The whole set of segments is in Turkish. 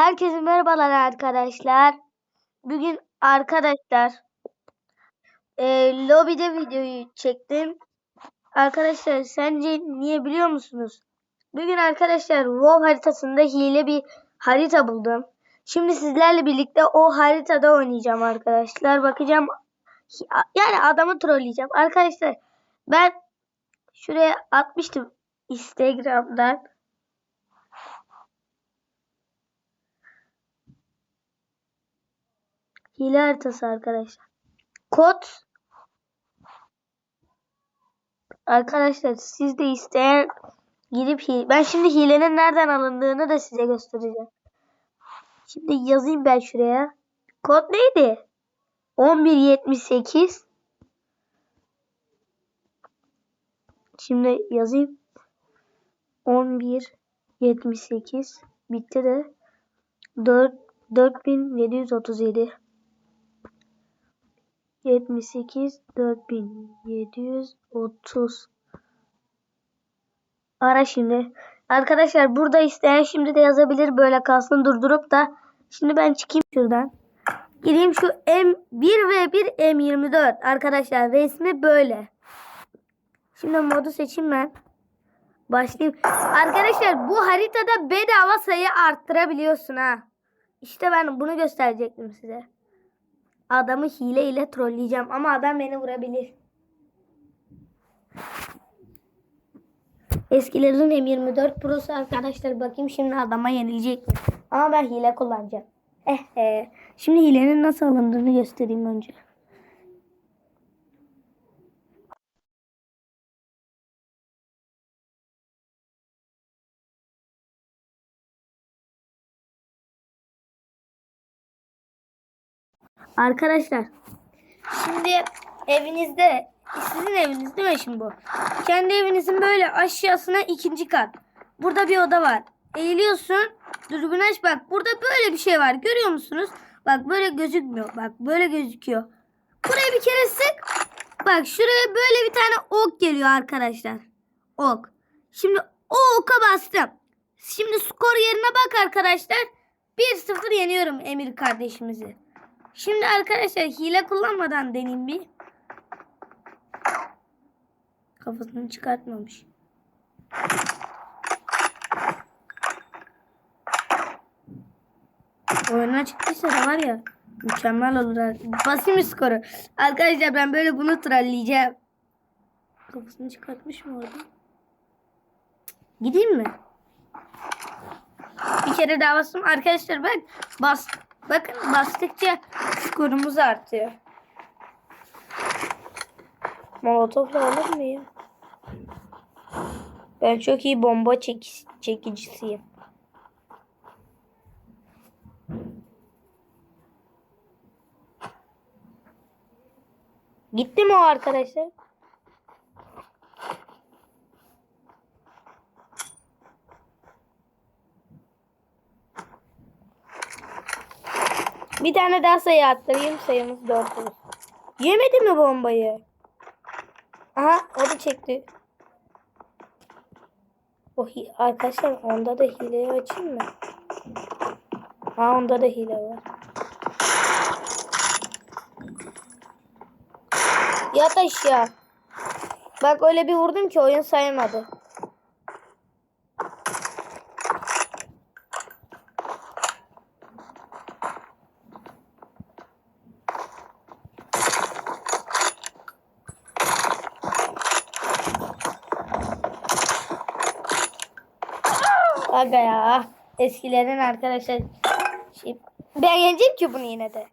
Herkese merhabalar arkadaşlar. Bugün arkadaşlar e, lobide videoyu çektim. Arkadaşlar sence niye biliyor musunuz? Bugün arkadaşlar WoW haritasında hile bir harita buldum. Şimdi sizlerle birlikte o haritada oynayacağım arkadaşlar. Bakacağım yani adamı trolleyeceğim. Arkadaşlar ben şuraya atmıştım Instagram'dan. Hile haritası arkadaşlar. Kod Arkadaşlar siz de isteyen girip hile. Ben şimdi hilenin nereden alındığını da size göstereceğim. Şimdi yazayım ben şuraya. Kod neydi? 1178 Şimdi yazayım. 1178 bitti de 4 4737 78 4730 Ara şimdi. Arkadaşlar burada isteyen şimdi de yazabilir böyle kalsın durdurup da. Şimdi ben çıkayım şuradan. Gireyim şu M1 ve 1 M24 arkadaşlar resmi böyle. Şimdi modu seçeyim ben. Başlayayım. Arkadaşlar bu haritada bedava sayı arttırabiliyorsun ha. İşte ben bunu gösterecektim size. Adamı hile ile trolleyeceğim ama adam beni vurabilir. Eskilerin M24 Pro'su arkadaşlar bakayım şimdi adama yenilecek mi? Ama ben hile kullanacağım. Eh eh. Şimdi hilenin nasıl alındığını göstereyim önce. Arkadaşlar şimdi evinizde sizin eviniz değil mi şimdi bu? Kendi evinizin böyle aşağısına ikinci kat. Burada bir oda var. Eğiliyorsun. Dürbün aç bak. Burada böyle bir şey var. Görüyor musunuz? Bak böyle gözükmüyor. Bak böyle gözüküyor. Buraya bir kere sık. Bak şuraya böyle bir tane ok geliyor arkadaşlar. Ok. Şimdi o oka bastım. Şimdi skor yerine bak arkadaşlar. 1-0 yeniyorum Emir kardeşimizi. Şimdi arkadaşlar hile kullanmadan deneyim bir. Kafasını çıkartmamış. Oyuna çıktıysa da var ya mükemmel olur. Basayım skoru. Arkadaşlar ben böyle bunu trolleyeceğim. Kafasını çıkartmış mı orada? Gideyim mi? Bir kere daha bastım. Arkadaşlar ben bas bakın bastıkça skorumuz artıyor. Molotofla alır mıyım? Ben çok iyi bomba çek çekicisiyim. Gitti mi o arkadaşlar? Bir tane daha sayı attırayım. Sayımız 4 olur. Yemedi mi bombayı? Aha o da çekti. O arkadaşlar onda da hileyi açayım mı? Ha onda da hile var. Yat aşağı. Bak öyle bir vurdum ki oyun saymadı. Aga ya. Eskilerin arkadaşlar. Şey, ben yeneceğim ki bunu yine de.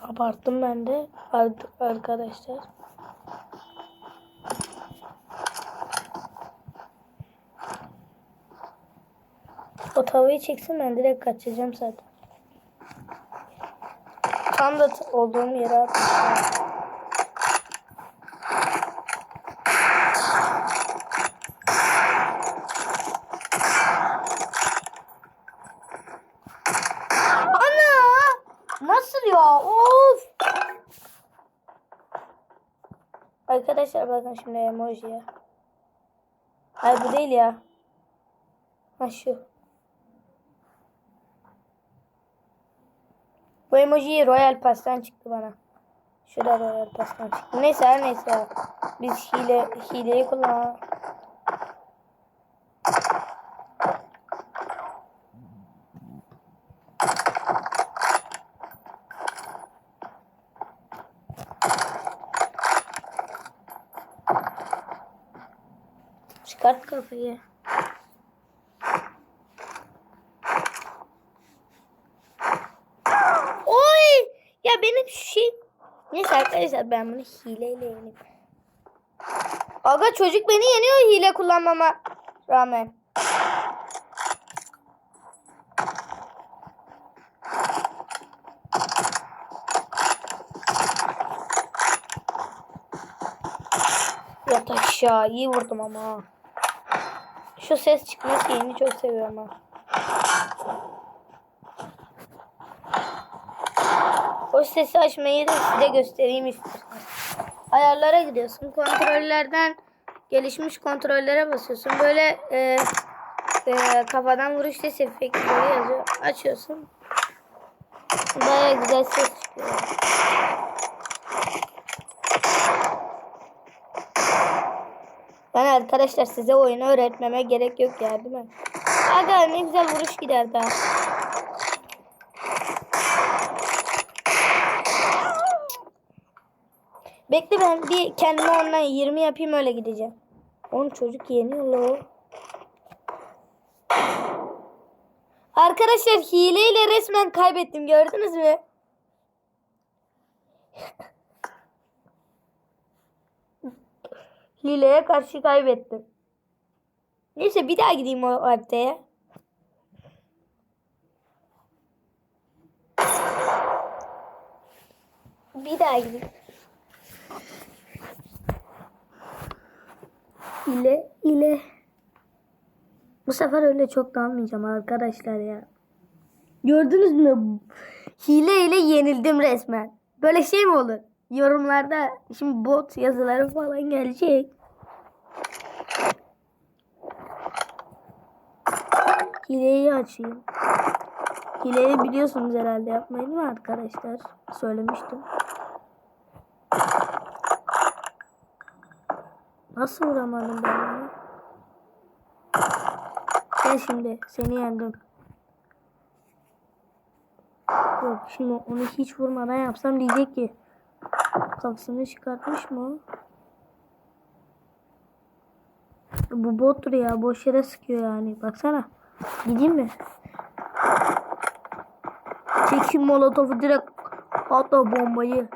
Abarttım ben de arkadaşlar. O tavayı çeksin ben direkt kaçacağım zaten. Tam da olduğum yere atmışlar. Ya? Arkadaşlar bakın şimdi emojiye. Hayır bu değil ya. Ha şu. Bu emoji Royal Pass'tan çıktı bana. Şu da Royal Pass'tan çıktı. Neyse her neyse. Biz hile, hileyi kullanalım. Çıkart kafayı. Oy! Ya benim şu şey... Neyse arkadaşlar ben bunu hileyle yeneyim. Aga çocuk beni yeniyor hile kullanmama rağmen. Yat aşağı iyi vurdum ama. Şu ses çıkma şeyini çok seviyorum ha. O sesi açmayı da size göstereyim istiyorsanız. Ayarlara gidiyorsun. Kontrollerden gelişmiş kontrollere basıyorsun. Böyle e, e, kafadan vuruş ses efektleri yazıyor. Açıyorsun. Baya güzel ses çıkıyor. Ben arkadaşlar size oyunu öğretmeme gerek yok ya değil mi? Aga ne güzel vuruş gider daha. Bekle ben bir kendime ondan 20 yapayım öyle gideceğim. Oğlum çocuk yeniyor la o. Arkadaşlar hileyle resmen kaybettim gördünüz mü? Hileye karşı kaybettim. Neyse bir daha gideyim o haritaya. Bir daha gideyim. İle ile. Bu sefer öyle çok dalmayacağım arkadaşlar ya. Gördünüz mü? Hile ile yenildim resmen. Böyle şey mi olur? Yorumlarda şimdi bot yazıları falan gelecek. Hileyi açayım. Hileyi biliyorsunuz herhalde yapmayı değil mi arkadaşlar? Söylemiştim. Nasıl vuramadım ben onu? Gel şimdi seni yendim. Yok şimdi onu hiç vurmadan yapsam diyecek ki kafasını çıkartmış mı? Bu bottur ya boş yere sıkıyor yani baksana. Gideyim mi? Çekin molotofu direkt atla bombayı.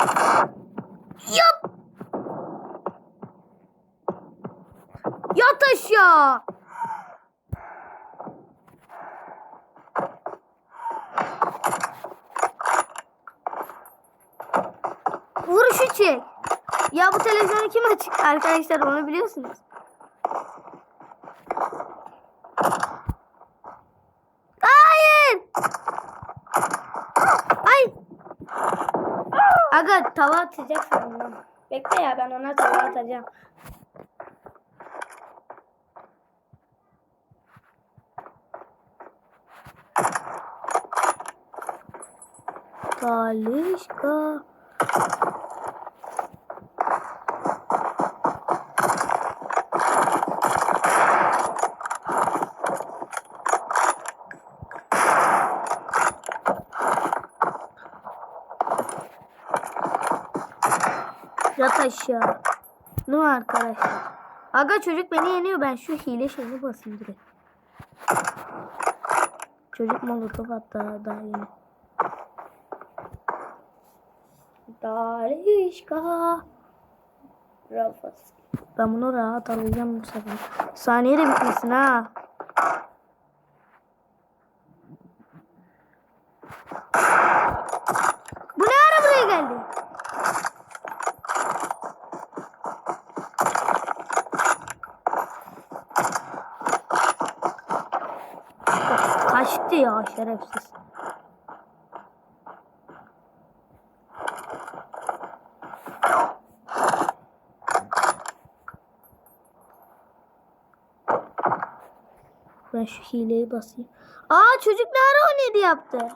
Yap! Yat aşağı! Vuruşu çek. Ya bu televizyonu kim açık arkadaşlar onu biliyorsunuz. Hayır. Ay. Aga tava atacak sandım. Bekle ya ben ona tava atacağım. Talişka. Yat aşağı. Ne var arkadaşlar? Aga çocuk beni yeniyor. Ben şu hile şeyini basayım direkt. Çocuk molotof daha, daha yeni. Darişka. Rafas. Ben bunu rahat alacağım bu sefer. Saniye de bitmesin ha. Bu ne ara buraya geldi? gitti ya şerefsiz. Ben şu hileyi basayım. Aa çocuk ne ara 17 yaptı?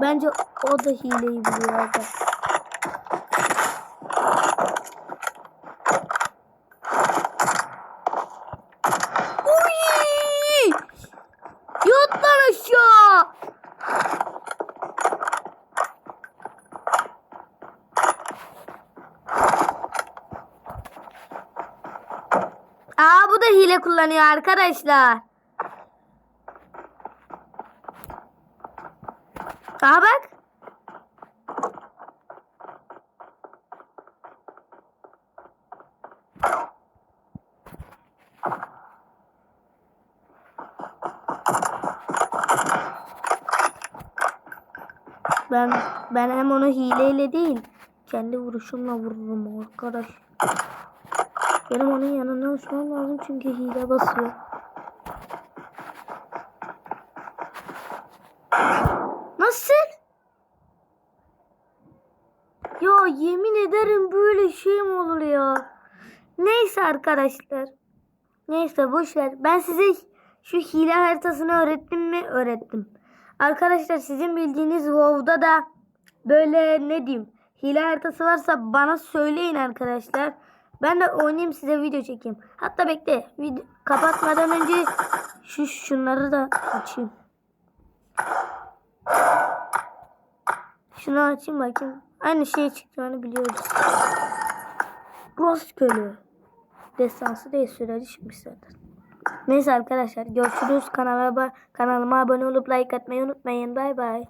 Bence o da hileyi biliyor abi. Uy! Yat lan aşağı. Aa bu da hile kullanıyor arkadaşlar. Aa bak. Ben ben hem onu hileyle değil kendi vuruşumla vururum arkadaş. Benim onun yanına uçmam lazım çünkü hile basıyor. Nasıl? Ya yemin ederim böyle şey mi olur ya? Neyse arkadaşlar. Neyse boş ver. Ben size şu hile haritasını öğrettim mi? Öğrettim. Arkadaşlar sizin bildiğiniz WoW'da da böyle ne diyeyim hile haritası varsa bana söyleyin arkadaşlar. Ben de oynayayım size video çekeyim. Hatta bekle. Video, kapatmadan önce şu şunları da açayım. Şunu açayım bakayım. Aynı şey çıktığını biliyoruz. Rastgele. Destansı değil süreci çıkmış zaten. Neyse arkadaşlar görüşürüz. Kanala, kanalıma abone olup like atmayı unutmayın. Bay bay.